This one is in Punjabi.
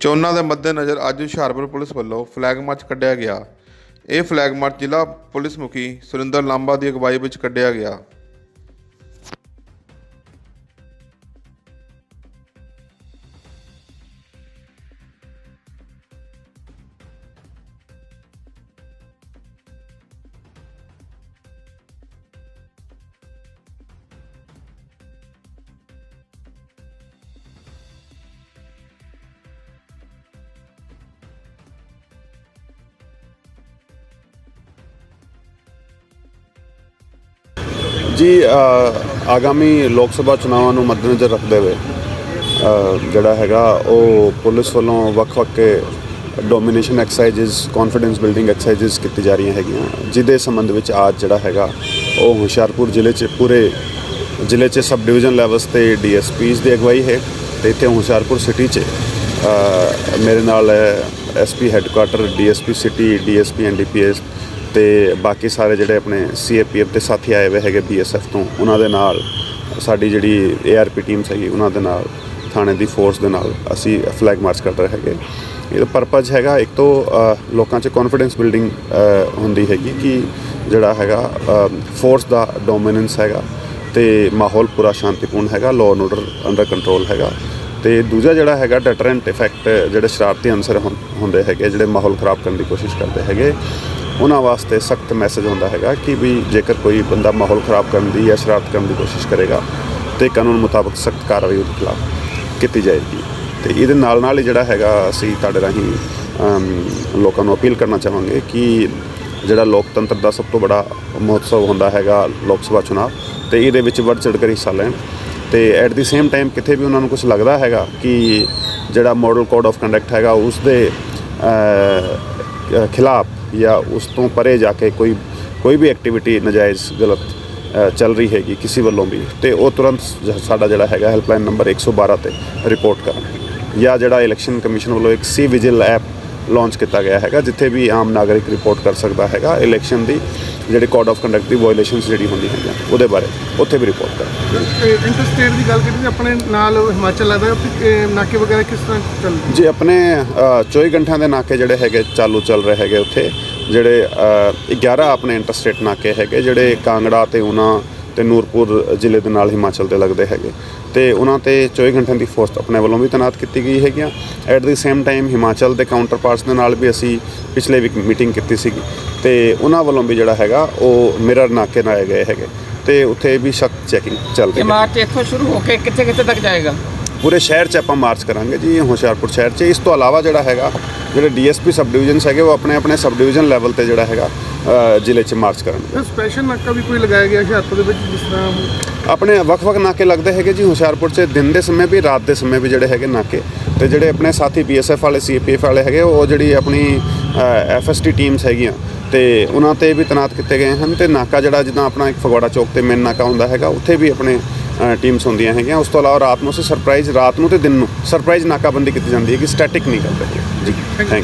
ਚੋਣਾਂ ਦੇ ਮੱਦੇਨਜ਼ਰ ਅੱਜ ਹੁਸ਼ਿਆਰਪੁਰ ਪੁਲਿਸ ਵੱਲੋਂ ਫਲੈਗ ਮਾਰਚ ਕੱਢਿਆ ਗਿਆ। ਇਹ ਫਲੈਗ ਮਾਰਚ ਜ਼ਿਲ੍ਹਾ ਪੁਲਿਸ ਮੁਖੀ ਸੁਰਿੰਦਰ ਲਾਂਬਾ ਦੀ ਅਗਵਾਈ ਵਿੱਚ ਕੱਢਿਆ ਗਿਆ। ਜੀ ਆਗਾਮੀ ਲੋਕ ਸਭਾ ਚੁਣਾਵਾਂ ਨੂੰ ਮੱਦੇਨਜ਼ਰ ਰੱਖਦੇ ਹੋਏ ਜਿਹੜਾ ਹੈਗਾ, ਉਹ ਪੁਲਿਸ ਵੱਲੋਂ ਵੱਖ-ਵੱਖ domination exercises confidence building exercises ਕੀਤੀ ਜਾ ਰਹੀਆਂ ਹੈਗੀਆਂ, ਜਿਹਦੇ ਸੰਬੰਧ ਵਿੱਚ ਆਜ ਜਿਹੜਾ ਹੈਗਾ, ਉਹ ਹੁਸ਼ਿਆਰਪੁਰ ਜ਼ਿਲ੍ਹੇ 'ਚ, ਪੂਰੇ ਜ਼ਿਲ੍ਹੇ 'ਚ ਸਬ ਡਿਵੀਜ਼ਨ ਲੈਵਲਸ ਤੇ ਡੀਐਸਪੀਸ ਦੀ ਅਗਵਾਈ ਹੈ ਤੇ ਇੱਥੇ ਹੁਸ਼ਿਆਰਪੁਰ ਸਿਟੀ 'ਚ ਮੇਰੇ ਨਾਲ SP headquarter DSP city DSP NDPS ਤੇ ਬਾਕੀ ਸਾਰੇ ਜਿਹੜੇ ਆਪਣੇ ਸੀਏਪੀਐਫ ਦੇ ਸਾਥੀ ਆਏ ਹੋਏ ਹੈਗੇ ਬੀਐਸਐਫ ਤੋਂ, ਉਹਨਾਂ ਦੇ ਨਾਲ, ਸਾਡੀ ਜਿਹੜੀ ਏਆਰਪੀ ਟੀਮ ਹੈਗੀ, ਉਹਨਾਂ ਦੇ ਨਾਲ, ਥਾਣੇ ਦੀ ਫੋਰਸ ਦੇ ਨਾਲ ਅਸੀਂ ਫਲੈਗ ਮਾਰਚ ਕਰ ਰਹੇ ਹੈਗੇ। ਇਹਦਾ ਪਰਪਸ ਹੈਗਾ, ਇੱਕ ਤੋਂ ਲੋਕਾਂ 'ਚ ਕੌਨਫੀਡੈਂਸ ਬਿਲਡਿੰਗ ਹੁੰਦੀ ਹੈਗੀ ਕਿ ਜਿਹੜਾ ਹੈਗਾ ਫੋਰਸ ਦਾ ਡੋਮੀਨੈਂਸ ਹੈਗਾ ਤੇ ਮਾਹੌਲ ਪੂਰਾ ਸ਼ਾਂਤੀਪੂਰਨ ਹੈਗਾ law and order under control ਹੈਗਾ। ਤੇ ਦੂਜਾ ਜਿਹੜਾ ਹੈਗਾ ਡੈਟਰੈਂਟ ਇਫੈਕਟ ਜਿਹੜੇ ਸ਼ਰਾਰਤੀ ਅਨਸਰ ਹੁੰ- ਹੁੰਦੇ ਹੈਗੇ, ਜਿਹੜੇ ਮਾਹੌਲ ਖਰਾਬ ਕਰਨ ਦੀ ਕੋਸ਼ਿਸ਼ ਕਰਦੇ ਹੈਗੇ ਉਹਨਾਂ ਵਾਸਤੇ ਸਖਤ ਮੈਸੇਜ ਹੁੰਦਾ ਹੈਗਾ ਕਿ ਵੀ ਜੇਕਰ ਕੋਈ ਬੰਦਾ ਮਾਹੌਲ ਖਰਾਬ ਕਰਨ ਦੀ ਜਾਂ ਸ਼ਰਾਰਤ ਕਰਨ ਦੀ ਕੋਸ਼ਿਸ਼ ਕਰੇਗਾ, ਤੇ ਕਾਨੂੰਨ ਮੁਤਾਬਕ ਸਖਤ ਕਾਰਵਾਈ ਉਹਦੇ ਖਿਲਾਫ ਕੀਤੀ ਜਾਏਗੀ। ਤੇ ਇਹਦੇ ਨਾਲ ਨਾਲ ਹੀ ਜਿਹੜਾ ਹੈਗਾ, ਅਸੀਂ ਤੁਹਾਡੇ ਰਾਹੀਂ ਲੋਕਾਂ ਨੂੰ ਅਪੀਲ ਕਰਨਾ ਚਾਹਾਂਗੇ ਕਿ ਜਿਹੜਾ ਲੋਕਤੰਤਰ ਦਾ ਸਭ ਤੋਂ ਬੜਾ ਮਹੋਤਸਵ ਹੁੰਦਾ ਹੈਗਾ ਲੋਕ ਸਭਾ ਚੁਣਾਵ ਤੇ ਇਹਦੇ ਵਿੱਚ ਵੱਧ ਚੜ੍ਹ ਕੇ ਹਿੱਸਾ ਲੈਣ। ਤੇ ਐਟ ਦੀ ਸੇਮ ਟਾਈਮ ਕਿਤੇ ਵੀ ਉਹਨਾਂ ਨੂੰ ਕੁਝ ਲੱਗਦਾ ਹੈਗਾ ਕਿ ਜਿਹੜਾ ਮਾਡਲ ਕੋਡ ਆਫ ਕੰਡਕਟ ਹੈਗਾ ਉਸ ਦੇ ਖਿਲਾਫ ਜਾਂ ਉਸ ਤੋਂ ਪਰੇ ਜਾ ਕੇ ਕੋਈ ਕੋਈ ਵੀ ਐਕਟੀਵਿਟੀ ਨਜਾਇਜ਼ ਗਲਤ ਚੱਲ ਰਹੀ ਹੈਗੀ ਕਿਸੇ ਵੱਲੋਂ ਵੀ, ਤੇ ਉਹ ਤੁਰੰਤ ਜ- ਸਾਡਾ ਜਿਹੜਾ ਹੈਗਾ ਹੈਲਪਲਾਈਨ ਨੰਬਰ 112 ਤੇ ਰਿਪੋਰਟ ਕਰਨ। ਜਾਂ ਜਿਹੜਾ ਇਲੈਕਸ਼ਨ ਕਮਿਸ਼ਨ ਵੱਲੋਂ ਇੱਕ ਸੀ ਵਿਜਿਲ ਐਪ ਲਾਂਚ ਕੀਤਾ ਗਿਆ ਹੈਗਾ, ਜਿੱਥੇ ਵੀ ਆਮ ਨਾਗਰਿਕ ਰਿਪੋਰਟ ਕਰ ਸਕਦਾ ਹੈਗਾ ਇਲੈਕਸ਼ਨ ਦੀ। ਜਿਹੜੀ ਕੋਡ ਆਫ ਕੰਡਕਟ ਦੀ ਵਾਇਓਲੇਸ਼ਨਸ ਜਿਹੜੀ ਹੁੰਦੀ ਹੈਗੀਆਂ ਉਹਦੇ ਬਾਰੇ ਉੱਥੇ ਵੀ ਰਿਪੋਰਟ ਕਰਨ ਇੰਟਰਸਟੇਟ ਦੀ ਗੱਲ ਕੀਤੀ ਆਪਣੇ ਨਾਲ ਹਿਮਾਚਲ ਲੱਗਦਾ ਨਾਕੇ ਵਗੈਰਾ ਕਿਸ ਤਰ੍ਹਾਂ ਚੱਲਦੇ ਜੀ ਆਪਣੇ ਅ, 24 ਘੰਟਿਆਂ ਦੇ ਨਾਕੇ ਜਿਹੜੇ ਹੈਗੇ ਚਾਲੂ ਚੱਲ ਰਹੇ ਹੈਗੇ ਉੱਥੇ। ਜਿਹੜੇ ਅ, 11 ਆਪਣੇ ਇੰਟਰਸਟੇਟ ਨਾਕੇ ਹੈਗੇ ਜਿਹੜੇ ਕਾਂਗੜਾ ਤੇ ਉਨਾ ਤੇ ਨੂਰਪੁਰ ਜ਼ਿਲ੍ਹੇ ਦੇ ਨਾਲ ਹਿਮਾਚਲ ਦੇ ਲੱਗਦੇ ਹੈਗੇ। ਤੇ ਉਹਨਾਂ ਤੇ 24 ਘੰਟਿਆਂ ਦੀ ਫੋਰਸ ਆਪਣੇ ਵੱਲੋਂ ਵੀ ਤਾਇਨਾਤ ਕੀਤੀ ਗਈ ਹੈਗੀਆਂ at the same time Himachal ਦੇ ਕਾਊਂਟਰ ਪਾਰਟਸ ਦੇ ਨਾਲ ਵੀ ਅਸੀਂ ਪਿਛਲੇ ਵੀਕ ਮੀਟਿੰਗ ਕੀਤੀ ਸੀਗੀ। ਤੇ ਉਹਨਾਂ ਵੱਲੋਂ ਵੀ ਜਿਹੜਾ ਹੈਗਾ ਉਹ ਮਿਰਰ ਨਾਕੇ ਲਾਏ ਗਏ ਹੈਗੇ। ਤੇ ਉੱਥੇ ਵੀ ਸਖਤ ਚੈਕਿੰਗ ਚੱਲ ਰਹੀ ਹੈ ਮਾਰਚ ਇੱਥੋਂ ਸ਼ੁਰੂ ਹੋ ਕੇ ਕਿੱਥੇ ਕਿੱਥੇ ਤੱਕ ਜਾਏਗਾ? ਪੂਰੇ ਸ਼ਹਿਰ 'ਚ ਆਪਾਂ ਮਾਰਚ ਕਰਾਂਗੇ ਜੀ ਹੁਸ਼ਿਆਰਪੁਰ ਸ਼ਹਿਰ 'ਚ। ਇਸ ਤੋਂ ਇਲਾਵਾ ਜਿਹੜਾ ਹੈਗਾ ਜਿਹੜੇ ਡੀਐਸਪੀ ਸਬ ਡਿਵੀਜ਼ਨਸ ਹੈਗੇ ਉਹ ਆਪਣੇ ਆਪਣੇ ਸਬ ਡਿਵੀਜ਼ਨ ਲੈਵਲ ਤੇ ਜਿਹੜਾ ਹੈਗਾ ਜ਼ਿਲ੍ਹੇ 'ਚ ਮਾਰਚ ਕਰਨਗੇ ਸਪੈਸ਼ਲ ਨਾਕਾ ਵੀ ਕੋਈ ਲਗਾਇਆ ਗਿਆ ਹੁਸ਼ਿਆਰਪੁਰ ਦੇ ਵਿੱਚ ਜਿਸ ਤਰ੍ਹਾਂ ਆਪਣੇ ਵੱਖ-ਵੱਖ ਨਾਕੇ ਲੱਗਦੇ ਹੈਗੇ ਜੀ ਹੁਸ਼ਿਆਰਪੁਰ 'ਚ ਦਿਨ ਦੇ ਸਮੇਂ ਵੀ ਰਾਤ ਦੇ ਸਮੇਂ ਵੀ ਜਿਹੜੇ ਹੈਗੇ ਨਾਕੇ। ਤੇ ਜਿਹੜੇ ਆਪਣੇ ਸਾਥੀ ਬੀਐਸਐਫ ਵਾਲੇ ਸੀਪੀਐਫ ਵਾਲੇ ਹੈਗੇ ਉਹ ਜਿਹੜੀ ਆਪਣੀ ਐਫਐਸਟੀ ਟੀਮਸ ਹੈਗੀਆਂ ਤੇ ਉਹਨਾਂ ਤੇ ਵੀ ਤੈਨਾਤ ਕੀਤੇ ਗਏ ਹਨ। ਤੇ ਨਾਕਾ ਜਿਹੜਾ ਜਿੱਦਾਂ ਆਪਣਾ ਇੱਕ ਫਗਵਾੜਾ ਚੌਕ ਤੇ ਮੇਨ ਨਾਕਾ ਹੁੰਦਾ ਹੈਗਾ ਉੱਥੇ ਵੀ ਆਪਣੇ ਟੀਮਸ ਹੁੰਦੀਆਂ ਹੈਗੀਆਂ। ਉਸ ਤੋਂ ਇਲਾਵਾ ਰਾਤ ਨੂੰ ਅਸੀਂ ਸਰਪ੍ਰਾਈਜ਼ ਰਾਤ ਨੂੰ ਤੇ ਦਿਨ ਨੂੰ ਸਰਪ੍ਰਾਈਜ਼ ਨਾਕਾਬੰਦੀ ਕੀਤੀ ਜਾਂਦੀ ਹੈ ਕਿ ਸਟੈਟਿਕ ਨਹੀਂ ਕਰਦੇ। ਜੀ ਥੈਂਕ ਯੂ